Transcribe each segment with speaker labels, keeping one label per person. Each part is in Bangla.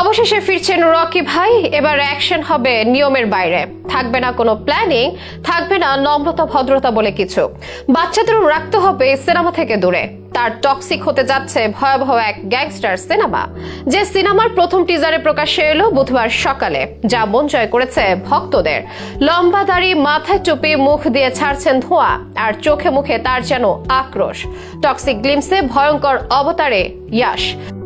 Speaker 1: অবশেষে ফিরছেন রকি ভাই। এবার অ্যাকশন হবে নিয়মের বাইরে। থাকবে না কোনো প্ল্যানিং থাকবে না নম্রতা, ভদ্রতা বলে কিছু। বাচ্চাদেরও রাখতে হবে সিনেমা থেকে দূরে। তার টক্সিক হতে যাচ্ছে ভয়াবহ এক গ্যাংস্টার সিনেমা যে সিনেমার প্রথম টিজারে প্রকাশ্যে এলো বুধবার সকালে, যা মন জয় করেছে ভক্তদের। লম্বা দাড়ি, মাথায় টুপি, মুখ দিয়ে ছাড়ছেন ধোঁয়া, আর চোখে মুখে তার যেন আক্রোশ। টক্সিক গ্লিমসে ভয়ঙ্কর অবতারে ইয়াশ।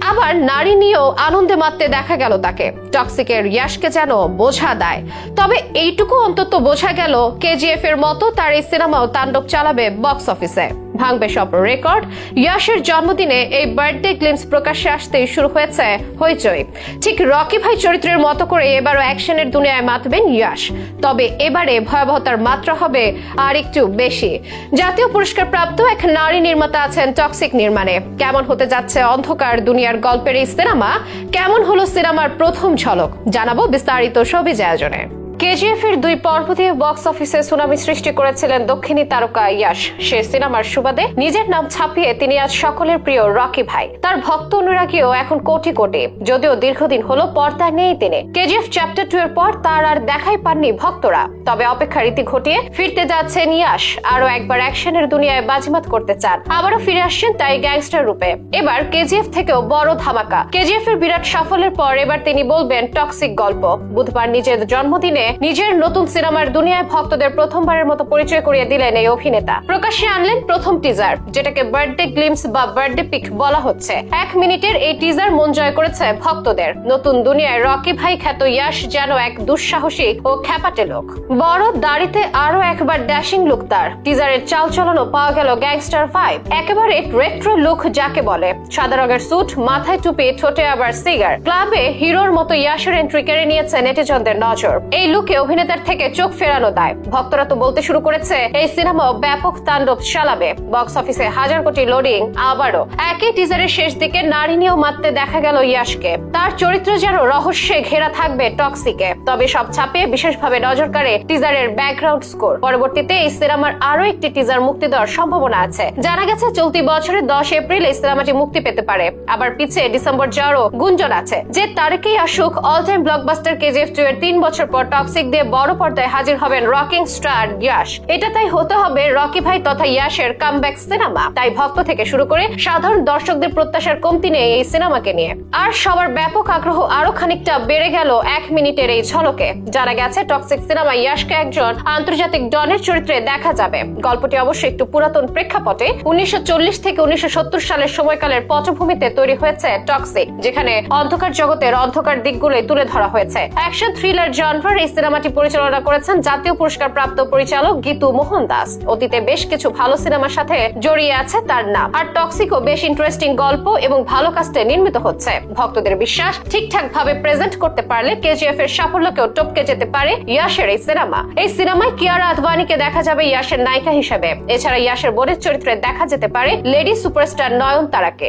Speaker 1: আবার নারী নিয়েও আনন্দে মারতে দেখা গেল তাকে। টক্সিকের ইয়াশকে যেন বোঝা দেয়। তবে এইটুকু অন্তত বোঝা গেল কেজিএফ এর মতো তার এই সিনেমাও তাণ্ডব চালাবে বক্স অফিসে ভাঙবে সব রেকর্ড ইয়াশের জন্মদিনে এই বার্থডে গ্লিমস প্রকাশ্যে আসতেই শুরু হয়েছে হইচই। ঠিক রকি ভাই চরিত্রের মতো করে এবারও অ্যাকশনের দুনিয়ায় মাতবেন ইয়াশ তবে এবারে ভয়াবহতার মাত্রা হবে আর একটু বেশি। জাতীয় পুরস্কার প্রাপ্ত এক নারী নির্মাতা আছেন টক্সিক নির্মাণে। কেমন হতে যাচ্ছে অন্ধকার দুনিয়ার গল্পের এই সিনেমা? কেমন হলো সিনেমার প্রথম ঝলক জানাব বিস্তারিত সবিজ আয়োজনে কেজিএফ এর দুই পর্ব দিয়ে বক্স অফিসে সুনামি সৃষ্টি করেছিলেন দক্ষিণী তারকা ইয়াশ। সে সিনেমার সুবাদে নিজের নাম ছাপিয়ে তিনি আজ সকলের প্রিয় রকি ভাই। তার ভক্ত অনুরাগীও এখন কোটি কোটি। যদিও দীর্ঘদিন হলো পর্দায় নেই তিনি। কেজিএফ চ্যাপ্টার টু এর পর তার আর দেখাই পাননি ভক্তরা। তবে অপেক্ষা রীতি ঘটিয়ে ফিরতে যাচ্ছেন ইয়াশ। আরও একবার অ্যাকশনের দুনিয়ায় বাজিমাত করতে চান। আবারও ফিরে আসছেন তাই গ্যাংস্টার রূপে। এবার কেজিএফ থেকেও বড় ধামাকা। কেজিএফ এর বিরাট সাফল্যের পর এবার তিনি বলবেন টক্সিক গল্প। বুধবার নিজের জন্মদিনে নিজের নতুন সিনেমার দুনিয়ায় ভক্তদের প্রথমবারের মতো পরিচয় করিয়ে দিলেন এই অভিনেতা। প্রকাশ্যে আনলেন প্রথম টিজার যেটাকে বার্থডে গ্লিমস বা বার্থডে পিক বলা হচ্ছে। এক মিনিটের এই টিজার মন জয় করেছে ভক্তদের। নতুন দুনিয়ায় রকি ভাই খ্যাত ইয়াশ যেন এক দুঃসাহসিক ও খ্যাপাটে লোক। বড় দাড়িতে আরও একবার ড্যাশিং লুক তার। টিজারের চাল চলনও পাওয়া গেল গ্যাংস্টার ফাইভ একেবারে রেট্রো লুক যাকে বলে। সাদা রঙের স্যুট মাথায় টুপি, ঠোঁটে আবার সিগার ক্লাবে হিরোর মতো ইয়াশের এন্ট্রি কেড়ে নিয়েছে নেটিজনদের নজর। এই লুকে অভিনেতার থেকে চোখ ফেরানো দায়। ভক্তরা তো বলতে শুরু করেছে, এই সিনেমাও ব্যাপক তাণ্ডব চালাবে। বক্স অফিসে হাজার কোটি লোডিং, আবারও। একই টিজারের শেষ দিকে নারী নিয়েও মারতে দেখা গেল ইয়াশকে। তার চরিত্র যেন রহস্যে ঘেরা থাকবে টক্সিকে। তবে সব ছাপিয়ে বিশেষভাবে নজর কাড়ে টিজারের ব্যাকগ্রাউন্ড স্কোর পরবর্তীতে এই সিনেমার আরও একটি টিজার মুক্তি দেওয়ার সম্ভাবনা আছে। জানা গেছে, চলতি বছরের দশ এপ্রিল এই সিনেমাটি মুক্তি পেতে পারে। আবার পিছিয়ে ডিসেম্বর যাওয়ারও গুঞ্জন আছে। যে তারিখেই আসুক all time blockbuster KGF two এর তিন বছর পর টক্সিক দিয়ে বড় পর্দায় হাজির হবেন রকিং স্টার ইয়াশ। এটা তাই হতে হবে রকি ভাই তথা ইয়াশের কামব্যাক সিনেমা। তাই ভক্ত থেকে শুরু করে সাধারণ দর্শকদের প্রত্যাশার কমতি নেই এই সিনেমাকে নিয়ে। আর সবার ব্যাপক আগ্রহ আরও খানিকটা বেড়ে গেল এক মিনিটের এই ঝলকে। জানা গেছে টক্সিক সিনেমা ইয়াশকে একজন আন্তর্জাতিক ডনের চরিত্রে দেখা যাবে। গল্পটি অবশ্যই একটু পুরাতন প্রেক্ষাপটে উনিশশো চল্লিশ থেকে উনিশশো সত্তর সালের সময়কালের পটভূমিতে তৈরি হয়েছে টক্সিক যেখানে অন্ধকার জগতের অন্ধকার দিকগুলোই তুলে ধরা হয়েছে। অ্যাকশন থ্রিলার জনরার এই সিনেমাটি পরিচালনা করেছেন জাতীয় পুরস্কার প্রাপ্ত পরিচালক গীতু মোহন দাস। অতীতে বেশ কিছু ভালো সিনেমার সাথে জড়িয়ে আছে তার নাম। আর টক্সিকও বেশ ইন্টারেস্টিং গল্প এবং ভালো কাস্টে নির্মিত হচ্ছে। ভক্তদের বিশ্বাস ঠিকঠাক ভাবে প্রেজেন্ট করতে পারলে কেজিএফ এর সাফল্যকেও টপকে যেতে পারে ইয়াশের এই সিনেমা। এই সিনেমায় কিয়ারা আদবানিকে দেখা যাবে ইয়াশের নায়িকা হিসেবে। এছাড়া ইয়াশের বোনের চরিত্রে দেখা যেতে পারে লেডি সুপারস্টার নয়ন তারাকে